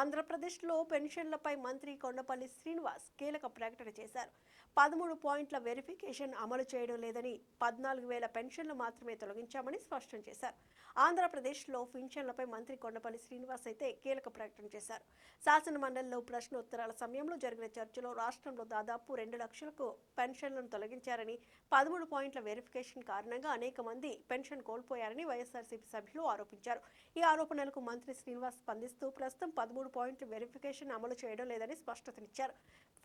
ఆంధ్రప్రదేశ్లో పెన్షన్లపై మంత్రి కొండపల్లి శ్రీనివాస్ కీలక ప్రకటన చేశారు. పదమూడు పాయింట్ల వెరిఫికేషన్ అమలు చేయడం లేదని పద్నాలుగు వేల పెన్షన్లు మాత్రమే తొలగించామని స్పష్టం చేశారు. ఆంధ్రప్రదేశ్లో పెన్షన్లపై మంత్రి కొండపల్లి శ్రీనివాస్ అయితే కీలక ప్రకటన చేశారు. శాసన మండలిలో ప్రశ్నోత్తరాల సమయంలో జరిగిన చర్చలో రాష్ట్రంలో దాదాపు రెండు లక్షలకు పెన్షన్లను తొలగించారని పదమూడు పాయింట్ల వెరిఫికేషన్ కారణంగా అనేక మంది పెన్షన్ కోల్పోయారని వైఎస్ఆర్సీపీ సభ్యులు ఆరోపించారు. ఈ ఆరోపణలకు మంత్రి శ్రీనివాస్ స్పందిస్తూ ప్రస్తుతం పదమూడు పాయింట్ల వెరిఫికేషన్ అమలు చేయడం లేదని స్పష్టతనిచ్చారు.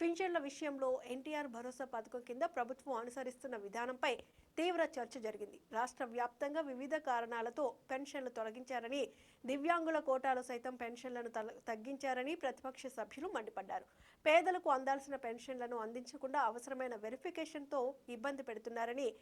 పింఛన్ల విషయంలో ఎన్టీఆర్ భరోసా పథకం కింద ప్రభుత్వం అనుసరిస్తున్న విధానంపై తీవ్ర చర్చ జరిగింది. రాష్ట్ర వ్యాప్తంగా వివిధ కారణాలతో పెన్షన్లు తొలగించారని దివ్యాంగుల కోటాలో సైతం పెన్షన్లను తగ్గించారని ప్రతిపక్ష సభ్యులు మండిపడ్డారు. పేదలకు అందాల్సిన పెన్షన్లను అందించకుండా అవసరమైన వెరిఫికేషన్తో ఇబ్బంది పెడుతున్నారని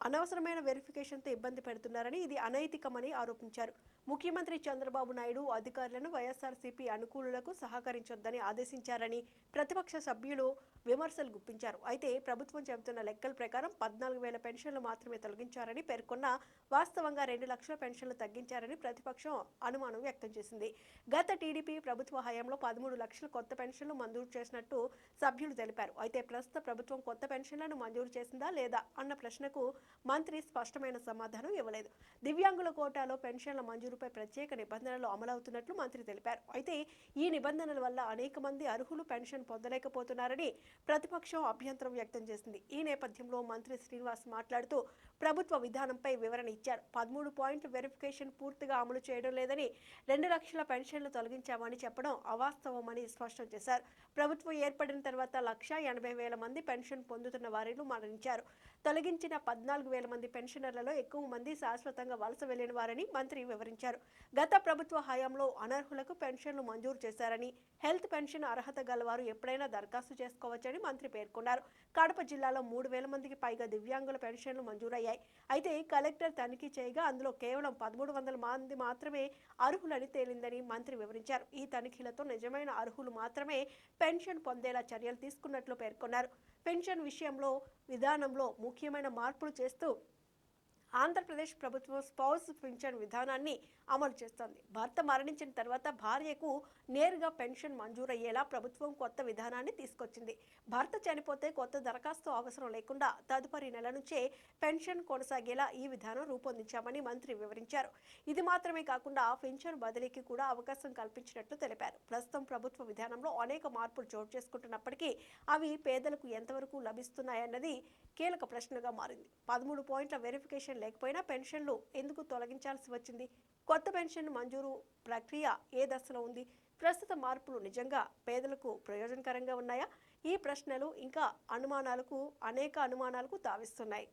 అనవసరమైన వెరిఫికేషన్తో ఇబ్బంది పెడుతున్నారని ఇది అనైతికమని ఆరోపించారు. ముఖ్యమంత్రి చంద్రబాబు నాయుడు అధికారులను వైఎస్ఆర్సీపీ అనుకూలులకు సహకరించొద్దని ఆదేశించారని ప్రతిపక్ష సభ్యులు విమర్శలు గుప్పించారు. అయితే ప్రభుత్వం చెబుతున్న లెక్కల ప్రకారం పద్నాలుగు వేల పెన్షన్లు మాత్రమే తొలగించారని పేర్కొన్న వాస్తవంగా రెండు లక్షల పెన్షన్లు తగ్గించారని ప్రతిపక్షం అనుమానం వ్యక్తం చేసింది. గత టీడీపీ ప్రభుత్వ హయాంలో పదమూడు లక్షల కొత్త పెన్షన్లు మంజూరు చేసినట్టు సభ్యులు తెలిపారు. అయితే ప్రస్తుత ప్రభుత్వం కొత్త పెన్షన్లను మంజూరు చేసిందా లేదా అన్న ప్రశ్నకు మంత్రి స్పష్టమైన సమాధానం ఇవ్వలేదు. దివ్యాంగుల కోటాలో పెన్షన్ల మంజూరుపై ప్రత్యేక నిబంధనలు అమలవుతున్నట్లు మంత్రి తెలిపారు. అయితే ఈ నిబంధనల వల్ల అనేక మంది అర్హులు పెన్షన్ పొందలేకపోతున్నారని ప్రతిపక్షం అభ్యంతరం వ్యక్తం చేసింది. ఈ నేపథ్యంలో మంత్రి శ్రీనివాస్ మాట్లాడుతూ ప్రభుత్వ విధానంపై వివరణ ఇచ్చారు. పదమూడు పాయింట్లు వెరిఫికేషన్ పూర్తిగా అమలు చేయడం లేదని రెండు లక్షల పెన్షన్లు తొలగించామని చెప్పడం అవాస్తవమని స్పష్టం చేశారు. ప్రభుత్వం ఏర్పడిన తర్వాత లక్ష ఎనభై వేల మంది పెన్షన్ పొందుతున్న వారిని మరణించారు. తొలగించిన పద్నాలుగు వేల మంది పెన్షనర్లలో ఎక్కువ మంది శాశ్వతంగా వలస వెళ్ళిన వారని మంత్రి వివరించారు. గత ప్రభుత్వ హయాంలో అనర్హులకు పెన్షన్లు మంజూరు చేశారని హెల్త్ పెన్షన్ అర్హత గలవారు ఎప్పుడైనా దరఖాస్తు చేసుకోవచ్చు చేసుకోవచ్చని మంత్రి పేర్కొన్నారు. కడప జిల్లాలో మూడు వేల మందికి పైగా దివ్యాంగుల పెన్షన్లు మంజూరయ్యాయి. అయితే కలెక్టర్ తనిఖీ చేయగా అందులో కేవలం పదమూడు వందల మంది మాత్రమే అర్హులని తేలిందని మంత్రి వివరించారు. ఈ తనిఖీలతో నిజమైన అర్హులు మాత్రమే పెన్షన్ పొందేలా చర్యలు తీసుకున్నట్లు పేర్కొన్నారు. పెన్షన్ విషయంలో విధానంలో ముఖ్యమైన మార్పులు చేస్తూ ఆంధ్రప్రదేశ్ ప్రభుత్వం స్పౌస్ పింఛన్ విధానాన్ని అమలు చేస్తోంది. భర్త మరణించిన తర్వాత భార్యకు నేరుగా పెన్షన్ మంజూరయ్యేలా ప్రభుత్వం కొత్త విధానాన్ని తీసుకొచ్చింది. భర్త చనిపోతే కొత్త దరఖాస్తు అవసరం లేకుండా తదుపరి నెల నుంచే పెన్షన్ కొనసాగేలా ఈ విధానం రూపొందించామని మంత్రి వివరించారు. ఇది మాత్రమే కాకుండా పెన్షన్ బదిలీకి కూడా అవకాశం కల్పించినట్లు తెలిపారు. ప్రస్తుతం ప్రభుత్వ విధానంలో అనేక మార్పులు చోటు చేసుకుంటున్నప్పటికీ అవి పేదలకు ఎంతవరకు లభిస్తున్నాయన్నది కీలక ప్రశ్నగా మారింది. పదమూడు పాయింట్ల వెరిఫికేషన్ లేకపోయినా పెన్షన్లు ఎందుకు తొలగించాల్సి వచ్చింది? కొత్త పెన్షన్ మంజూరు ప్రక్రియ ఏ దశలో ఉంది? ప్రస్తుత మార్పులు నిజంగా పేదలకు ప్రయోజనకరంగా ఉన్నాయా? ఈ ప్రశ్నలు ఇంకా అనుమానాలకు అనేక అనుమానాలకు తావిస్తున్నాయి.